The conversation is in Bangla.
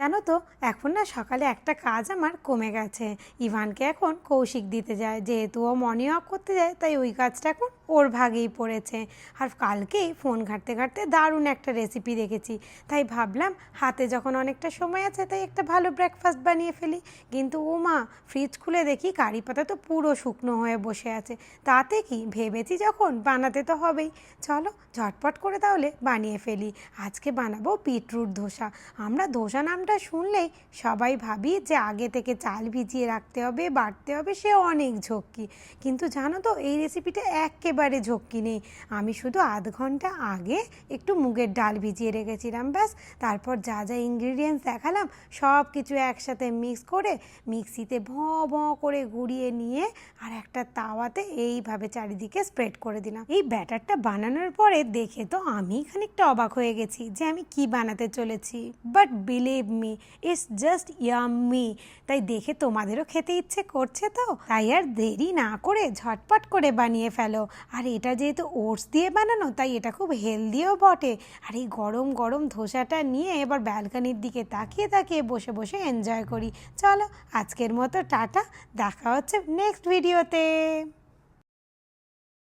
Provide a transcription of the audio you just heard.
জানো তো, এখন না সকালে একটা কাজ আমার কমে গেছে। ইভানকে এখন কৌশিক দিতে যায়। যেহেতু ও মর্নিং ওয়াক করতে যায়, তাই ওই কাজটা এখন ওর ভাগেই পড়েছে। আর কালকেই ফোন ঘাঁটতে ঘাঁটতে দারুণ একটা রেসিপি দেখেছি। তাই ভাবলাম, হাতে যখন অনেকটা সময় আছে, তাই একটা ভালো ব্রেকফাস্ট বানিয়ে ফেলি। কিন্তু ও মা ফ্রিজ খুলে দেখি কারি পাতা তো পুরো শুকনো হয়ে বসে আছে। তাতে কি, ভেবেছি যখন বানাতে তো হবেই। চলো, ঝটপট করে তাহলে বানিয়ে ফেলি। আজকে বানাবো বিটরুট ধোসা। আমরা ধোসা নামটা শুনলেই সবাই ভাবি যে আগে থেকে চাল ভিজিয়ে রাখতে হবে বাটতে হবে, সে অনেক ঝক্কি। কিন্তু জানো তো, এই রেসিপিটা একেবারে ঝক্কি নেই। আমি শুধু আধ ঘণ্টা আগে একটু মুগের ডাল ভিজিয়ে রেখেছিলাম, ব্যাস। তারপর যা যা ইনগ্রিডিয়েন্টস দেখালাম সব কিছু একসাথে মিক্স করে মিক্সিতে ভ ভ করে গুঁড়িয়ে নিয়ে আর একটা তাওয়াতে এইভাবে চারিদিকে স্প্রেড করে দিলাম। এই ব্যাটারটা বানানোর পরে দেখে তো আমি খানিকটা অবাক হয়ে গেছি যে আমি কি বানাতে চলেছি। But believe me it's just yummy তাই দেখে তোমাদেরও খেতে ইচ্ছে করছে তো? তাই আর দেরি না করে ঝটপট করে বানিয়ে ফেলো। আর এটা যেহেতু ওটস দিয়ে বানানো, তাই এটা খুব হেলদিও বটে। আর এই গরম গরম ধোসাটা নিয়ে এবার ব্যালকানির দিকে তাকিয়ে তাকিয়ে বসে বসে এনজয় করি। চলো আজকের মতো টাটা। দেখা হচ্ছে নেক্সট ভিডিওতে